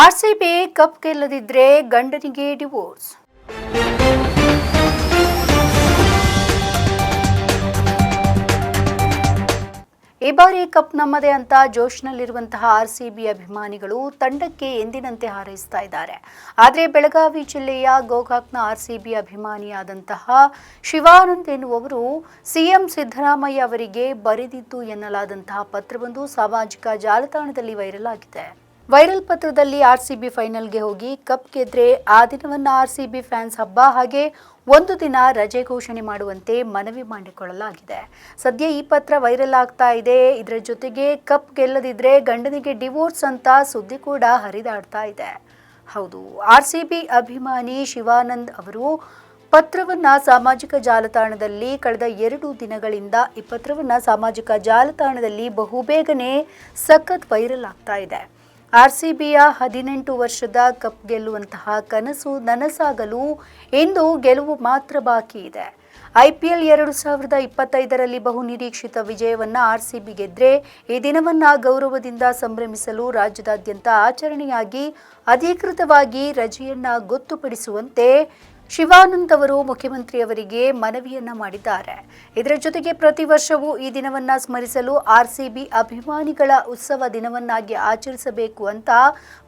RCB cup ಗೆಲ್ಲದಿದ್ರೆ ಗಂಡನಿಗೆ divorce. ಈ ಬಾರಿ ಕಪ್ ನಮ್ಮದೇ ಅಂತ ಜೋಶ್ನಲ್ಲಿರುವಂತಹ ಆರ್ಸಿಬಿ ಅಭಿಮಾನಿಗಳು ತಂಡಕ್ಕೆ ಎಂದಿನಂತೆ ಹಾರೈಸ್ತಾ ಇದ್ದಾರೆ. ಆದರೆ ಬೆಳಗಾವಿ ಜಿಲ್ಲೆಯ ಗೋಕಾಕ್ನ ಆರ್ಸಿಬಿ ಅಭಿಮಾನಿಯಾದಂತಹ ಶಿವಾನಂದ್ ಎನ್ನುವರು ಸಿಎಂ ಸಿದ್ದರಾಮಯ್ಯ ಅವರಿಗೆ ಬರೆದಿದ್ದು ಎನ್ನಲಾದಂತಹ ಪತ್ರವೊಂದು ಸಾಮಾಜಿಕ ಜಾಲತಾಣದಲ್ಲಿ ವೈರಲ್ ಆಗಿದೆ. ವೈರಲ್ ಪತ್ರದಲ್ಲಿ ಆರ್ಸಿಬಿ ಫೈನಲ್ಗೆ ಹೋಗಿ ಕಪ್ ಗೆದ್ರೆ ಆ ದಿನವನ್ನ ಆರ್ಸಿಬಿ ಫ್ಯಾನ್ಸ್ ಹಬ್ಬ ಹಾಗೆ ಒಂದು ದಿನ ರಜೆ ಘೋಷಣೆ ಮಾಡುವಂತೆ ಮನವಿ ಮಾಡಿಕೊಳ್ಳಲಾಗಿದೆ. ಸದ್ಯ ಈ ಪತ್ರ ವೈರಲ್ ಆಗ್ತಾ ಇದೆ. ಇದರ ಜೊತೆಗೆ ಕಪ್ ಗೆಲ್ಲದಿದ್ರೆ ಗಂಡನಿಗೆ ಡಿವೋರ್ಸ್ ಅಂತ ಸುದ್ದಿ ಕೂಡ ಹರಿದಾಡ್ತಾ ಇದೆ. ಹೌದು, ಆರ್ಸಿಬಿ ಅಭಿಮಾನಿ ಶಿವಾನಂದ್ ಅವರು ಪತ್ರವನ್ನ ಸಾಮಾಜಿಕ ಜಾಲತಾಣದಲ್ಲಿ ಕಳೆದ ಎರಡು ದಿನಗಳಿಂದ ಈ ಪತ್ರವನ್ನ ಸಾಮಾಜಿಕ ಜಾಲತಾಣದಲ್ಲಿ ಬಹುಬೇಗನೆ ಸಖತ್ ವೈರಲ್ ಆಗ್ತಾ ಇದೆ. ಆರ್ಸಿಬಿಯ ಹದಿನೆಂಟು ವರ್ಷದ ಕಪ್ ಗೆಲ್ಲುವಂತಹ ಕನಸು ನನಸಾಗಲು ಇಂದು ಗೆಲುವು ಮಾತ್ರ ಬಾಕಿ ಇದೆ. ಐಪಿಎಲ್ ಎರಡು ಸಾವಿರದ ಇಪ್ಪತ್ತೈದರಲ್ಲಿ ಬಹು ನಿರೀಕ್ಷಿತ ವಿಜಯವನ್ನ ಆರ್ಸಿಬಿ ಗೆದ್ರೆ ಈ ದಿನವನ್ನ ಗೌರವದಿಂದ ಸಂಭ್ರಮಿಸಲು ರಾಜ್ಯದಾದ್ಯಂತ ಆಚರಣೆಯಾಗಿ ಅಧಿಕೃತವಾಗಿ ರಜೆಯನ್ನ ಗೊತ್ತುಪಡಿಸುವಂತೆ ಶಿವಾನಂದ್ ಅವರು ಮುಖ್ಯಮಂತ್ರಿಯವರಿಗೆ ಮನವಿಯನ್ನ ಮಾಡಿದ್ದಾರೆ. ಇದರ ಜೊತೆಗೆ ಪ್ರತಿ ವರ್ಷವೂ ಈ ದಿನವನ್ನ ಸ್ಮರಿಸಲು ಆರ್ಸಿಬಿ ಅಭಿಮಾನಿಗಳ ಉತ್ಸವ ದಿನವನ್ನಾಗಿ ಆಚರಿಸಬೇಕು ಅಂತ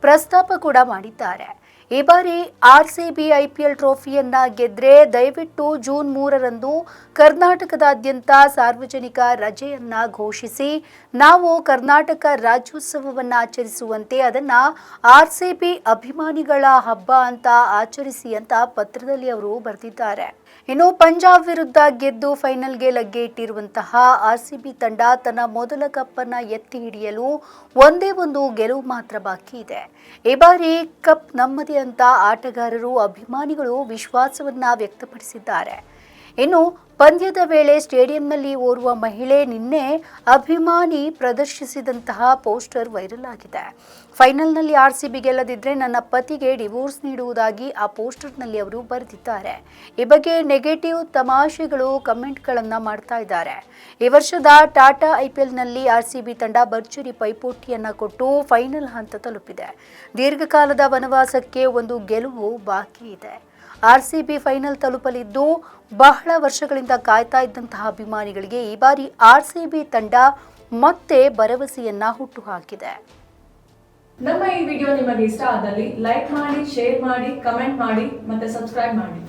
ಪ್ರಸ್ತಾಪ ಕೂಡ ಮಾಡಿದ್ದಾರೆ. ಈ ಬಾರಿ ಆರ್ಸಿಬಿ ಐಪಿಎಲ್ ಟ್ರೋಫಿಯನ್ನ ಗೆದ್ರೆ ದಯವಿಟ್ಟು ಜೂನ್ ಮೂರರಂದು ಕರ್ನಾಟಕದಾದ್ಯಂತ ಸಾರ್ವಜನಿಕ ರಜೆಯನ್ನ ಘೋಷಿಸಿ, ನಾವು ಕರ್ನಾಟಕ ರಾಜ್ಯೋತ್ಸವವನ್ನು ಆಚರಿಸುವಂತೆ ಅದನ್ನ ಬಿ ಅಭಿಮಾನಿಗಳ ಹಬ್ಬ ಅಂತ ಆಚರಿಸಿ ಅಂತ ಪತ್ರದಲ್ಲಿ ಅವರು ಬರೆದಿದ್ದಾರೆ. ಇನ್ನು ಪಂಜಾಬ್ ವಿರುದ್ಧ ಗೆದ್ದು ಫೈನಲ್ಗೆ ಲಗ್ಗೆ ಇಟ್ಟಿರುವಂತಹ ಆರ್ಸಿಬಿ ತಂಡ ತನ್ನ ಮೊದಲ ಕಪ್ಪನ್ನ ಎತ್ತಿ ಹಿಡಿಯಲು ಒಂದೇ ಒಂದು ಗೆಲುವು ಮಾತ್ರ ಬಾಕಿ ಇದೆ. ಈ ಬಾರಿ ಕಪ್ ನಮ್ಮದೇ ಆಟಗಾರರು ಅಭಿಮಾನಿಗಳು ವಿಶ್ವಾಸವನ್ನ ವ್ಯಕ್ತಪಡಿಸಿದ್ದಾರೆ. ಇನ್ನು ಪಂದ್ಯದ ವೇಳೆ ಸ್ಟೇಡಿಯಂನಲ್ಲಿ ಓರ್ವ ಮಹಿಳೆ ನಿನ್ನೆ ಅಭಿಮಾನಿ ಪ್ರದರ್ಶಿಸಿದಂತಹ ಪೋಸ್ಟರ್ ವೈರಲ್ ಆಗಿದೆ. ಫೈನಲ್ನಲ್ಲಿ ಆರ್ ಸಿ ಬಿ ಗೆಲ್ಲದಿದ್ರೆ ನನ್ನ ಪತಿಗೆ ಡಿವೋರ್ಸ್ ನೀಡುವುದಾಗಿ ಆ ಪೋಸ್ಟರ್ನಲ್ಲಿ ಅವರು ಬರೆದಿದ್ದಾರೆ. ಈ ಬಗ್ಗೆ ನೆಗೆಟಿವ್ ತಮಾಷೆಗಳು ಕಮೆಂಟ್ಗಳನ್ನು ಮಾಡ್ತಾ ಇದ್ದಾರೆ. ಈ ವರ್ಷದ ಟಾಟಾ ಐಪಿಎಲ್ನಲ್ಲಿ ಆರ್ ಸಿ ಬಿ ತಂಡ ಭರ್ಜರಿ ಪೈಪೋಟಿಯನ್ನು ಕೊಟ್ಟು ಫೈನಲ್ ಹಂತ ತಲುಪಿದೆ. ದೀರ್ಘಕಾಲದ ವನವಾಸಕ್ಕೆ ಒಂದು ಗೆಲುವು ಬಾಕಿ ಇದೆ. ಆರ್ಸಿಬಿ ಫೈನಲ್ ತಲುಪಲಿದ್ದು ಬಹಳ ವರ್ಷಗಳಿಂದ ಕಾಯ್ತಾ ಇದ್ದಂತಹ ಅಭಿಮಾನಿಗಳಿಗೆ ಈ ಬಾರಿ ಆರ್ಸಿಬಿ ತಂಡ ಮತ್ತೆ ಭರವಸೆಯನ್ನ ಹುಟ್ಟುಹಾಕಿದೆ. ನಮ್ಮ ಈ ವಿಡಿಯೋ ನಿಮಗೆ ಇಷ್ಟ ಆದಲ್ಲಿ ಲೈಕ್ ಮಾಡಿ, ಶೇರ್ ಮಾಡಿ, ಕಮೆಂಟ್ ಮಾಡಿ ಮತ್ತೆ ಸಬ್ಸ್ಕ್ರೈಬ್ ಮಾಡಿ.